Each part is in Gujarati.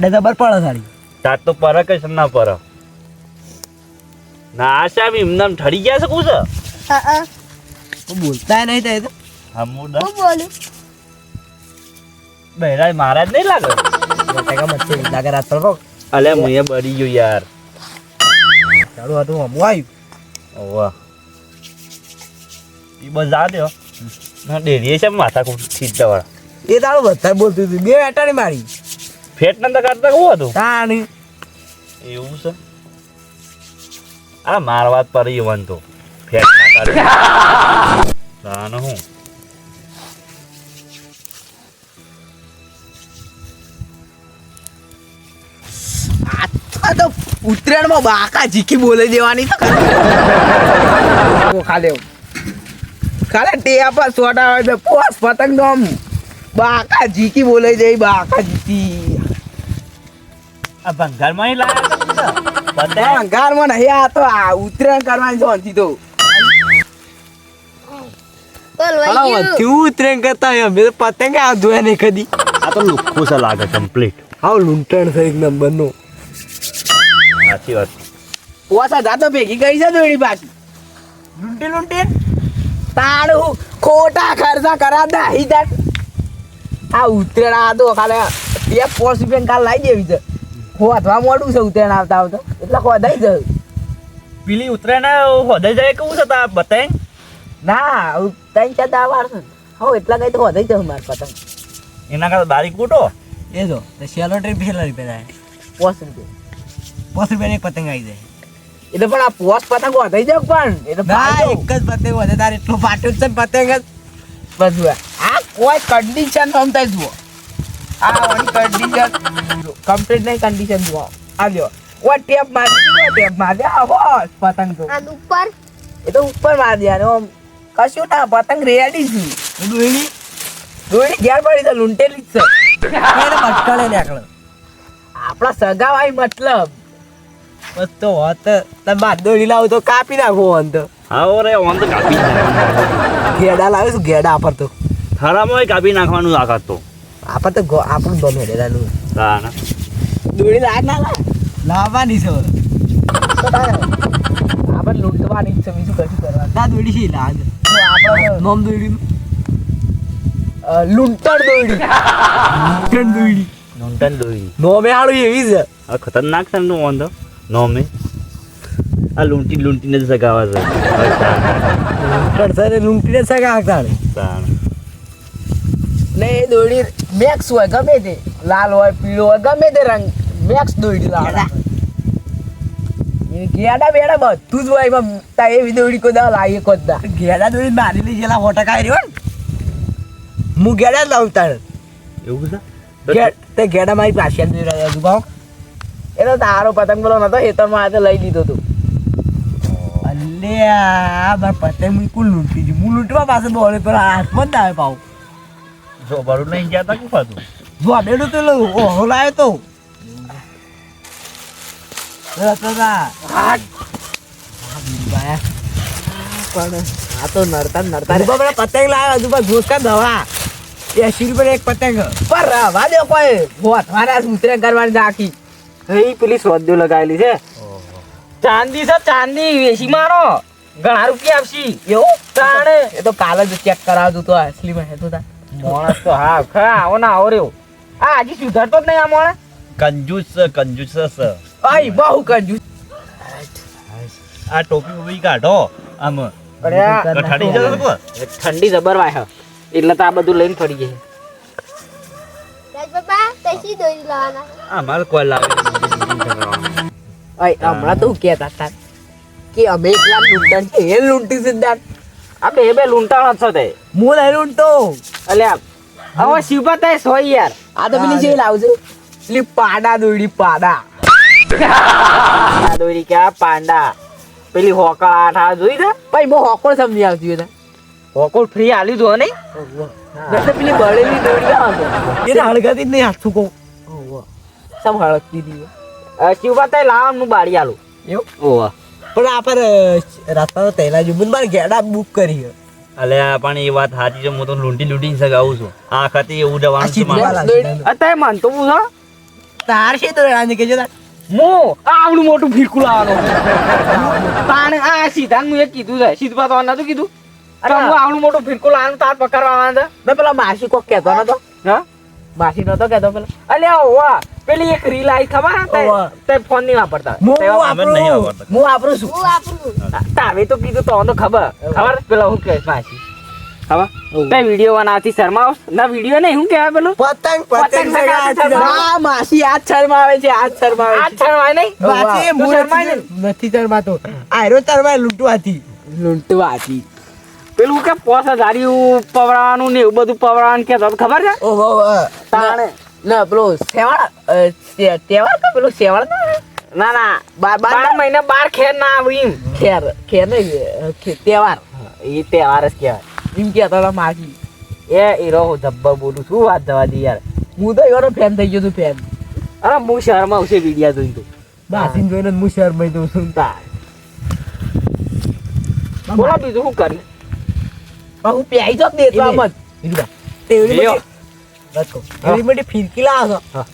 દાડે જબર પડે સારી તાર તો પર કે ના પર. ના આશા બી એમને આમ ઠરી ગયા છે કું છે હા. બોલતા નહીં તે. એ તો હમુદા હું બોલું? બહેરા મારા જ નહીં લાગે? બટાકા મચ્છી લાગે રાત પર અલે મુએ બળી ગયો યાર. ચાલુ હતું હમું આવ્યું. ઓવા. ઈ બસ જા દો ના ડેરીએ છે માથા કુટ સીધા વાળા એ તારું બધા બોલતું હતું. બે એટાણી મારી. ફેટ ના કાઢતા કેવું હતું? તાણી. એવું છે? આ માર વાત પર ઈવન તો. ફેટ ના કાઢે. તાને હું? તો ઉત્તરાયણમાં બાકા જીકી બોલે દેવાની તો. ખાલે ખાલે ટેયા પર સોટા હોય તો પોસ પતંગ નો આમ બાકા જીકી બોલે જઈ બાકા જીકી આ ભંગારમાં લાયા હતા નહીં આ તો આ ઉત્તરાયણ કરવાની જોનથી તો. ઉત્તરાયણ કરતા અમે તો પતંગ આ જોયા નહીં કદી. આ તો લુખ્ખું છે લાગે કમ્પ્લીટ હા લૂંટણ છે એક નંબરનું સાચી વાત. પોસા જાતો ભેગી ગઈ છે દોડી પાછી. લૂંટી લૂંટી? તાળું ખોટા ખર્ચા કરા દા આ તો ખાલે બે પોસ રૂપિયા કાલ લાવી દેવી છે. હોધવા મોડું છે ઉત્તરાયણ આવતા આવતા. એટલે હોદાઈ જાય પેલી ઉતરાયણ હોદે જાય કેવું છે તા પતંગ? ના ત્રણ ચાર દા છે. હો એટલા કઈ તો હોદાઈ જાય માર પતંગ. એના કરતા બારીક કૂટો. એ જો તો શેલો ટ્રીપ છેલ્લા રૂપિયા થાય. પોસ રૂપિયા. પોસ રૂપિયા એક પતંગ આવી જાય. એટલે પણ આ પોસ પતંગ વધાઈ જાય પણ? એટલે ના એક જ પતંગ વધે. તારે એટલું ફાટ્યું જ છે ને પતંગ જ. બધું આ. કોઈ કન્ડિશન સમજાય જુઓ. આ કન્ડિશન કમ્પ્લીટ નહીં કન્ડિશન જુઓ. આ લ્યો ઓ ટેપ મારી ટેપ મારી. આ બસ પતંગ તો આ ઉપર? એ તો ઉપર મારી કશું ના પતંગ રેડી છે દોડી દોડી ઘેર પડી તો લૂંટેલી જ છે. એને આપણા સગાવાય મતલબ. બસ તો હોત. તમે બાદ દોડી લાવો તો કાપી નાખો અંત હા રે ઓન તો કાપી. ઘેડા લાવે છું ઘેડા આપર તો. થરામાં કાપી નાખવાનું આખા તો. આપર તો ગો- આપણું ગમે રેડાનું ના દોડી લાગ ના લાગ લાવવાની છે આપણે લૂંટવાની છે બીજું કશું કરવા ના દોડી છે લાગ આપણે નોમ દોડી લૂંટણ દોડી લૂંટણ દોડી લૂંટણ દોરી. નોમે હાળું એવી છે. આ ખતરનાક છે એમનું વાંધો. નોમે. આ લૂંટી લૂંટીને જ સગાવા છે. લૂંટણ કડસાને લૂંટીને સગા આગળ તાને. ને એ દોડી મેક્સ હોય ગમે તે. લાલ હોય પીળો હોય ગમે તે રંગ. મેક્સ દોડી લાલ ગેડા બેડા બધું જ હોય એમાં. તા એવી દોડી કોઈ દા લાવી કોઈ દા ગેડા દોડી મારી લઈ જેલા ફોટા કાઢી રહ્યો ને. હું ગેડા જ લાવતા એવું છે? તે ગેડા મારી પાસે જ રહ્યા હતું ભાવ. એ તો તારો પતંગ બોલો નતો એ તો આજે લઈ લીધો તું. અલ્યા મારા પતંગ બિલકુલ કુલ લૂંટી ગયું. હું લૂંટવા પાસે દોડે પર હાથમાં જ ના આવે પાવ. જો બરું નહીં ગયા તા શું તું. જો અડેડું તો લઉં ઓહો લાયો તો. પણ આ તો નડતા નડતા. રૂપા પતંગ લાવ્યો હજુ પણ ઘોસકા દવા. એસી રૂપિયા એક પતંગ. પર રવા દો કોઈ. હોતવાના ઉતરે કરવાની રાખી એ પેલી સોદ્યો લગાવેલી છે. ચાંદી છે ચાંદી. વેસી મારો ઘણા રૂપિયા આપશી. એવું? તાણે. એ તો કાલે જ ચેક કરાવતું તો અસલીમાં હેતું તા માણસ તો હા ખરા આવો ના આવો રહ્યો. આ હજી સુધરતો જ નહીં આ માણસ? કંજૂસ છે કંજૂસ આઈ બહુ કંજૂસ. આ ટોપી ઊભી કાઢો આમ. ઠંડી જબર ઠંડી જબર વાય એટલે તો આ બધું લઈને ફરી જાય. રાજ બાબા તૈસી દોરી લાવવાના? આ મારે કોઈ લાગે હમણાં તો હું હતા કે અમે છે. એ લૂંટી સિદ્ધાર્થ આ બે બે લૂંટાણો છો તે. હું નહીં લૂંટતો અલ્યા હવે શિવપત સોય યાર. આ તો પેલી જે લાવજો પેલી પાડા દોડી પાડા. પાડા દોરી કે પાંડા. પેલી હોકળ આઠ આ જોઈ દે ભાઈ મો હોકળ સમજી આવતી હતા હોકળ ફ્રી આલી દો એટલે પેલી બળેલી દોડી આવે એ હળગાતી જ નહીં હાથું કહું. સમ હળગતી હતી. શિવપત લાવવાનું બારી આલું. એવું? ઓવા પણ આપણે તો તૈલા જો મને મારે ગેડા બુક કરી. અલે પણ એ વાત સાચી છે હું તો લૂંટી લૂંટીને સગાવું છું. આ ખાતે એવું જવાનું છું મારે. અત્યારે માનતો હું હા? તાર છે તો રાંધે કેજો મો આવડું મોટું ફીરકું લાવવાનું. તાણે આ સીધા એક કીધું છે. સીધા તો નતું કીધું? અરે હું આવડું મોટું ફીરકું લાવવાનું તાર પકડવાનું હતા મેં પેલા માસી કોક કહેતો નતો. હા? માસી નતો કેતો પેલો અલ્યા ઓવા પેલી એક રીલ આઈ ખબર તે- તે ફોન નહીં વાપરતા. હું નહીં વાપરું. વાપરતા. હું વાપરું છું. હું વાપરું. તાવે તો કીધું તો તો ખબર. ખબર? પેલા હું કહેશ બાસી ખબર? તે વીડિયો બનાવતી શર્માવ. ના વીડિયો નહીં હું કહેવાય પેલું? પતંગ માસી આજ શર્મા આવે છે આજ શર્મા આજ શરમાય નહીં? માસી હું શરમાય નથી નથી શર્માતો. આયરો શરમાય લૂંટવાથી. લૂંટવાથી. પેલું કે પોસ ધાર્યું પવડાવવાનું ને એવું બધું પવડાવવાનું કે ખબર છે? ઓહો તાણે. ના પેલો સેવાળ અ, કે પેલો સેવાળ ના ના બાર બાર મહિના બાર ખેર ના આવી ખેર ખેર નહીં તહેવાર. એ તહેવાર જ કહેવાય. એમ કે હતા માસી. એ હીરો હું ધબ્બા બોલું છું વાત જવા દે યાર. હું તો એવાનો ફેન થઈ ગયો છું ફેન અરે હું શહેરમાં આવશે વિડીયા જોઈને તું. બાસીન જોઈને હું શહેરમાં દઉં છું. તાર બોલો બીજું શું કરી હું પ્યાઈ તો દેતવા મત એવડી લ્યો. મોટી- લટકો. એવડી મોટી ફિરકી લાવો છો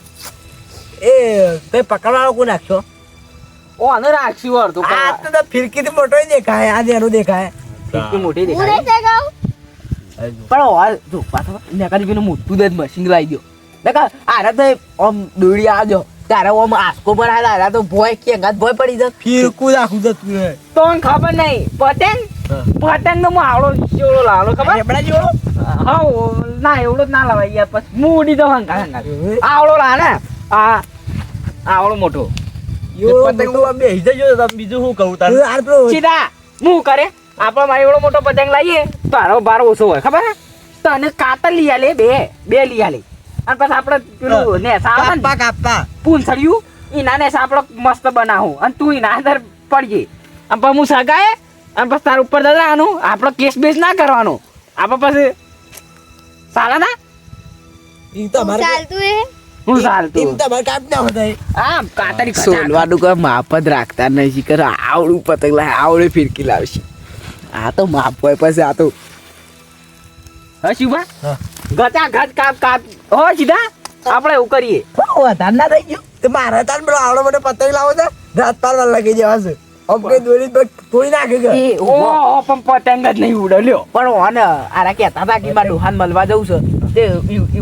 એ તે પકડવાનો કોણ નાખશો ઓ આને રાખશી વાર તો આ તો ફિરકી થી મોટો દેખાય આ જેનો દેખાય ફિરકી મોટી દેખાય પણ હાલ જો પાછો નકારી પેલું મોટું દે મશીન લાવી દો નકા આરે તો આમ દોડી આવજો તારે ઓમ આસકો પર હાલ આરે તો ભોય કે ભોય પડી જાય ફિરકું રાખું જતું તું તો ખબર નહીં પતંગ પતંગ તો આવડો જેવડો લાવડો ખબર? એબડા જેવો હા ના એવડો જ ના લવાય યાર પછી હું ઉડી હંકા હંકાર આવડો લા ને આ આવડો મોટો. પતંગ તો બેસી જજો બીજું શું કહું તારે? સીધા હું કરે? આપણે મારે એવડો મોટો પતંગ લાવીએ તારો બાર ઓછો હોય ખબર? તને કાતર લઈ આલે બે બે લઈ આલે. અને પછી આપણે પેલું ને કાપા કાપા. આપણે મસ્ત બનાવું. અને તું એના અંદર પડજે અને પછી હું સગાય અને પછી તાર ઉપર દરાનું આપણો કેસ બેસ ના કરવાનો. આપણે પછી સારા ના? ઈ તો અમારે ચાલતું એ હું ચાલતું? તો અમારે કાપ ના હોતા આમ કાતરી. સોલવાનું કોઈ માપ જ રાખતા નહીં શીખર. આવડું પતંગ લાવે આવડે ફિરકી લાવશે. આ તો માપ હોય પછી આ તો હા શિવા? હા. ગતા ગત કાપ કાપ. હો સીધા? આપણે એવું કરીએ. વધારે ના થઈ ગયું. તો મારે તાર પેલો આવડો મોટો પતંગ લાવો છે રાત પાર લગી જવા કઈ દોરી પર તોડી નાખે કે? ઓ પણ પતંગ જ નહીં ઉડે લ્યો પણ ઓને આરા કહેતા હતા કે મારે ડોહાન મળવા જવું છે. તે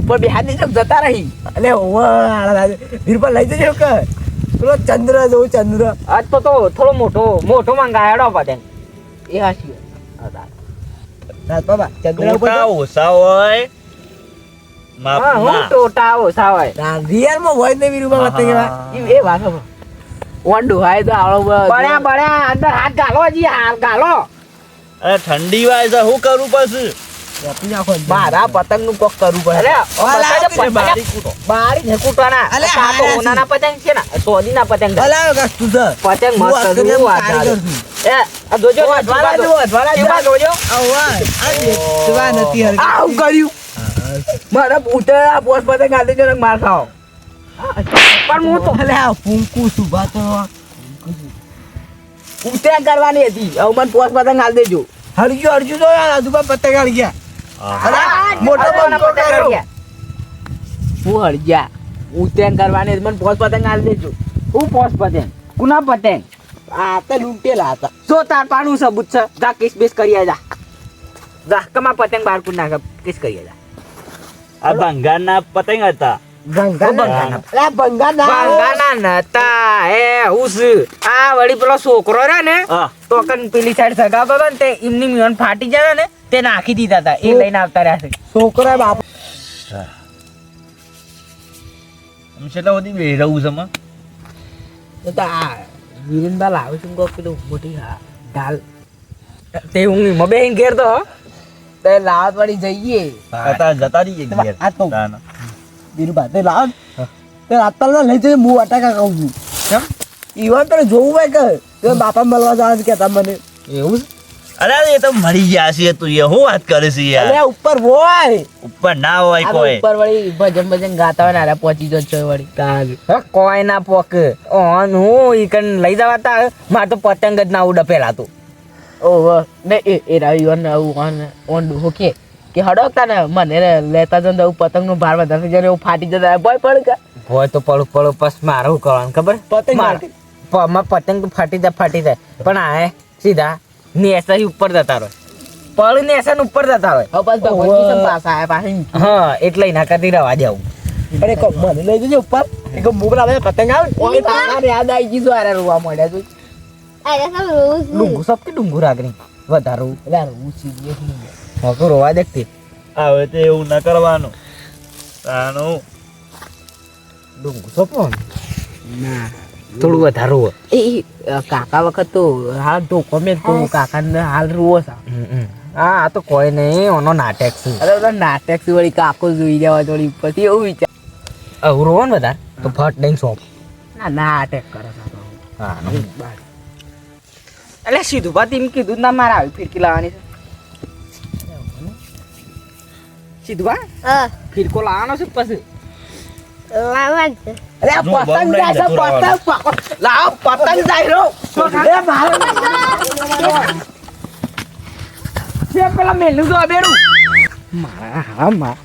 ઉપર દેજો જતા રહી. એટલે ઓવા આરા વીર પર લઈ જજો કે. પેલો ચંદ્ર જોઉં ચંદ્ર. આજ તો તો થોડો મોટો મોટો મંગાયો પતંગ. એ હાસી રાત બાબા ચંદ્ર ઉપર ઓછા હોય. હા હું ટોટા ઓછા હોય. રિયલમાં હોય ને એ વાત ઓન ડોહાય તો આળો બળ્યા બળ્યા અંદર હાથ ગાલો હજી હાલ ગાલો. અરે ઠંડી વાય છે શું કરવું પછી? મારા પતંગનું કોક કરવું પડે. અરે ઓલા બતાજો આવતી પતંગ. બારી. કૂટવાના હા, ઓનાના પતંગ છે ને સોદીના પતંગ છે. છે પતંગ મસ્ત છે, હું એ આ જોજો અધવારા જો, જો. જોજો? આવું કર્યું. મારા ઉતરા પોસ્ટ પતંગ જો માર ખાઓ. પણ હું તો અલે આ ફૂંકુ સુભા તો ઉતરા કરવાની હતી. હવે મને પોસ પતંગ હાલ દેજો. હરજુ હરજુ તો યાર આજુબા પતંગ હાલ ગયા અરે મોટો પતંગ. હું હરજ્યા ઉતરાયણ કરવાની હતી, મને પોસ પતંગ હાલ દેજો. હું પોસ પતંગ? કુના પતંગ? આ તો લૂંટેલા હતા. જો તાર પાનું સબૂત છે. જા કેસ બેસ કરી જા જા કમા પતંગ બાર કુડ કેસ કરી જા આ ભંગારના પતંગ હતા. છોકરો રે ને તો પેલી સાઈડ સગાવતો હતો ને તે એમની મિયોન ફાટી જાય ને તે નાખી દીધા હતા. એ લઈને આવતા રહ્યા છે. છોકરા બાપ. છેલ્લા સુધી બેહી છે માં તો તો આ વિરેનબા લાવે છે કોક પેલું મોટી ઢાલ. તે હું એમાં ઘેર તો તે લાવત વાળી જઈએ. હતા જતા રહીએ તમે ઘેર. આ તો- બીરુબા તે લાવ. તે રાતપાલ લઈ જઈએ હું અટાકા કહું છું. કેમ? ઈવન તને જોવું હોય કે? તે બાપા મળવા જવા છે કહેતા મને. એવું અરે એ તો મરી ગયા છે તું એ હું વાત કરે છે યાર? અરે ઉપર હોય. ઉપર ના હોય કોઈ. ઉપર વળી ભજન ભજન ગાતા હોય ને અરે પહોંચી જો છો વળી. તાજ. કોઈ ના પોક. ઓન હું ઈ કન લઈ જવા તા માર તો પતંગ જ ના ઉડે પેલા તો. ઓહ ને એ એ રાવી ઓન ઓન ઓન ડુહો કે કે હડકતા ને મને લેતા જન પતંગનું ભાર વધારે જયારે એવું ફાટી જતા ભય પડ કે? હોય તો પડું પડું બસ મારું કરવાનું ખબર? પતંગ મારે પતંગ તો ફાટી જાય ફાટી જાય. પણ આ સીધા નેસા ઉપર જતા રહે. પળ નેસા ઉપર જતા રહે. હવે બસ ભગવાન કિશન આયા પાછી. હા એટલે ના કરતી રવા દેવું અરે કો મને લઈ જજો ઉપર. એક મુગલા આવે પતંગ આવે ઓય તારા યાદ આવી ગઈ જો રોવા મળ્યા તું અરે સબ રોજ ડુંગુ સબ કે ડુંગુ રાખની? વધારું. એટલે આ રોવું નહીં. હોકો રોવા દેખતી હવે તો એવું ના કરવાનું. તાનું ડુંગુ સબ ના. થોડું વધારું હોય. એ કાકા વખત તો હાલ ઢોકો મેં તો કાકાને હાલ રોવો છે. હા આ તો કોઈ નહીં ઓનો નાટક છે અરે ઓલા નાટક છે વળી કાકો જોઈ જવા થોડી પછી એવું વિચાર આવું રોવો ને વધારે? તો ફટ દઈને સોંપ. ના નાટક કરે હા એટલે સીધું બાદ એમ કીધું ના મારે આવી ફિરકી લાવવાની છે. સીધું બા હા. ફિરકો લાવવાનો છે પછી? લાવવા જ છે. અરે પતંગ જાય છે પતંગ. લાવ પતંગ જાય રો એ મારે છે પેલા મેલું તો અબેરું. મારા હા માં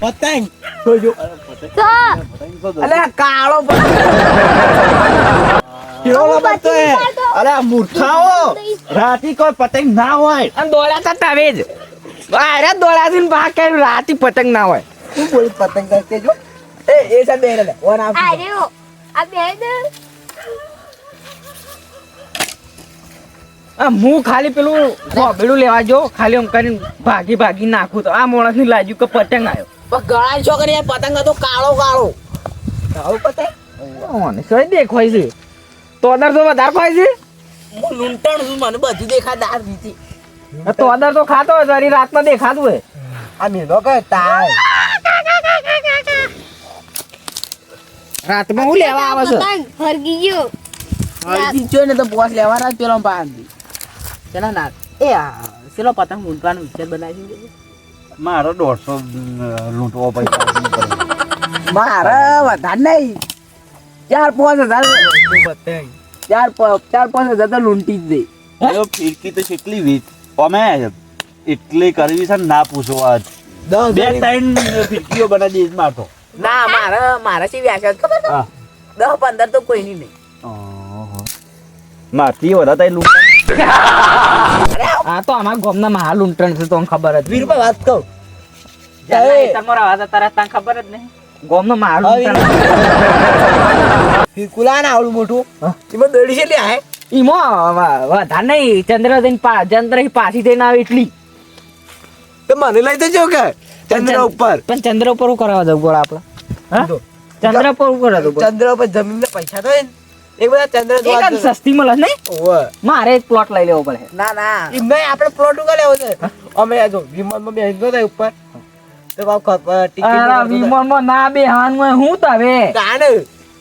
પતંગ. જોજો. આ કાળો પતંગ કેવો લબડતો અરે મૂર્ખાઓ. રાતી કોઈ પતંગ ના હોય. અને દોડ્યા તા તાવે જ. અરે દોડાથી ભાગ કર્યું રાતી પતંગ ના હોય. શું બોલ પતંગ કરતે જો એ એ સા બેરે લે ઓન આપ આ રહ્યો. આ બે આ હું ખાલી પેલું ગોબેડું લેવા જો ખાલી એમ કરીને ભાગી ભાગી નાખું તો. આ મોણસની લાગ્યું કે પતંગ આવ્યો. પણ ગળા છોકરી યાર પતંગ હતો કાળો કાળો. કાળો પતંગ? ઓને સઈ દેખાય છે? તો અંદર તો વધારે ખાય છે? હું લૂંટણ છું મને બધું દેખાદાર દીધી. તો અંદર તો ખાતો હોય તારી રાતમાં દેખાતું હોય. આ મેલો કે તાય રાતમાં હું લેવા આવે છે? પતંગ હરગી ગયો. હરગી ગયો ને તો બોસ લેવાના જ પેલો પાન. ચલા ના એ આ પેલો પતંગ લૂંટવાનો વિચાર બનાવી દીધો મારો દોઢસો લૂંટવો પૈસા મારે વધારે નહીં. ચાર પાંચ હજાર ચાર ચાર પાંચ હજાર તો લૂંટી જ દે. ફિરકી તો કેટલી વીત અમે એટલી કરવી છે ને ના પૂછો આજ. બે ત્રણ ફિટકીઓ બનાવી દઈશ મારતો ના મારે મારે સી વ્યાખ્યા ખબર દસ પંદર તો કોઈની નહીં. મારતી વધારે તઈ લૂંટ આ તો અમારા ગામના મહા લૂંટણ છે તો ખબર જ વીર વાત કહું તમારા વાત તારા તને ખબર જ નહીં. ગામનો મહા લૂંટણ. ફિરકુલા ને આવડું મોટું. એમાં દોડી છે લે હે. ઈમો વ- વધારે નહીં. ચંદ્ર જઈને ચંદ્ર પાછી થઈને આવે એટલી. તો મને લઈ દેજો કે ચંદ્ર ઉપર. પણ ચંદ્ર ઉપર શું કરવા જવું પડે આપણે? ચંદ્ર પર શું કરવા જવું ચંદ્ર ઉપર જમીન પૈસા તો ને. એક બધા ચંદ્ર એક સસ્તી મળે નહીં? મારે એક પ્લોટ લઈ લેવો પડે. ના ના. એમ આપણે પ્લોટ ઉગા લેવો છે અમે આ જો વિમાનમાં બેસતો થાય ઉપર. તો બાપ ખબર ટિકિટ અરે વિમાનમાં ના બે હાનમાં હું તવે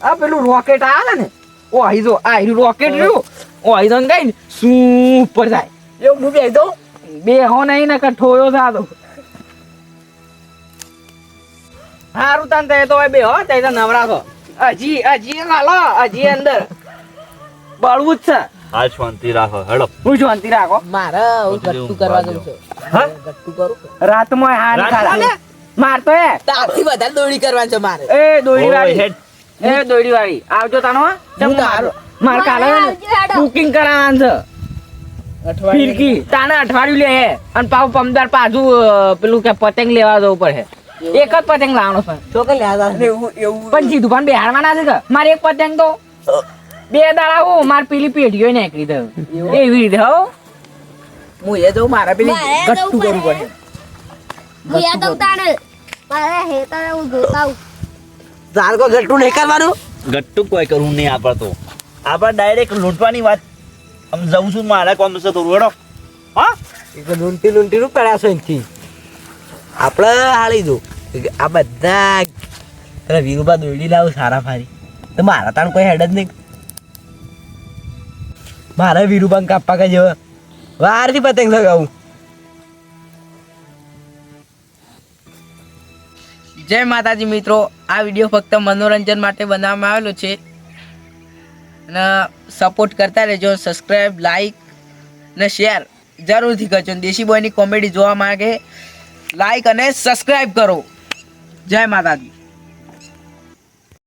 આ પેલું રોકેટ આવે ને. ઓ આઈ જો આ રહ્યું રોકેટ રહ્યું. ઓ આઈ જો ગઈ શું ઉપર જાય એવું ડૂબી બેસી દઉં બે હો નહીં ને કઠોયો સાદો હારું તાન તે તો બે હો તે તો નવરા છો. હજી હજી હાલો હજી અંદર. બળવું જ છે. હા શાંતિ રાખો હેડો. હું શાંતિ રાખો? મારે હું ગટ્ટુ કરવા જઉં છું. હા? ગટ્ટુ કરું? રાતમાં હારી ખાલા મારતો એ. તારથી વધારે દોડી કરવાની છે મારે. એ દોડી વાળી. એ દોડી વાળી. આવજો તાનો હો. હું તો માર કાલે બુકિંગ કરાવવાનું છે. ફિરકી તાને અઠવાડિયું લે અને પાવ પમદાર પાછું પેલું કે પતંગ લેવા જવું પડે. એક જ પતંગ લાવવાનો છે. તો કે લેવા એવું એવું પણ જીધું પણ બેહાડવાના છે કે? મારે એક પતંગ તો. બે દાડા હું માર પેલી પેઢીઓ નીકળી દઉં એવી. રીતે હો. હું એ જઉં મારે પેલી ગટ્ટુ કરવું પડે. મારે હું તાર ગટ્ટુ નહીં કરવાનું? ગટ્ટુ કોઈ કરવું નહીં આપણે તો. આપણે ડાયરેક્ટ લૂંટવાની વાત. આમ જવું છું મારા કોમ છે થોડું હેડો. હા? એક લૂંટી લૂંટી નું પેડાશો એનથી. આપણે હાળી દો આ બધા તને વીરુભા દોડી લાવું સારા ફારી. તો મારા તાણ કોઈ હેડ જ નહીં. મારે વીરુભા કાપવા કઈ જવા વારથી પતંગ લગાવું. જય માતાજી મિત્રો. આ વીડિયો ફક્ત મનોરંજન માટે બનાવવામાં આવેલો છે. અને સપોર્ટ કરતા રહેજો સબસ્ક્રાઈબ લાઈક ને શેર જરૂરથી કરજો. દેશી બોયની કોમેડી જોવા માંગે લાઈક અને સબસ્ક્રાઈબ કરો. જય માતાજી.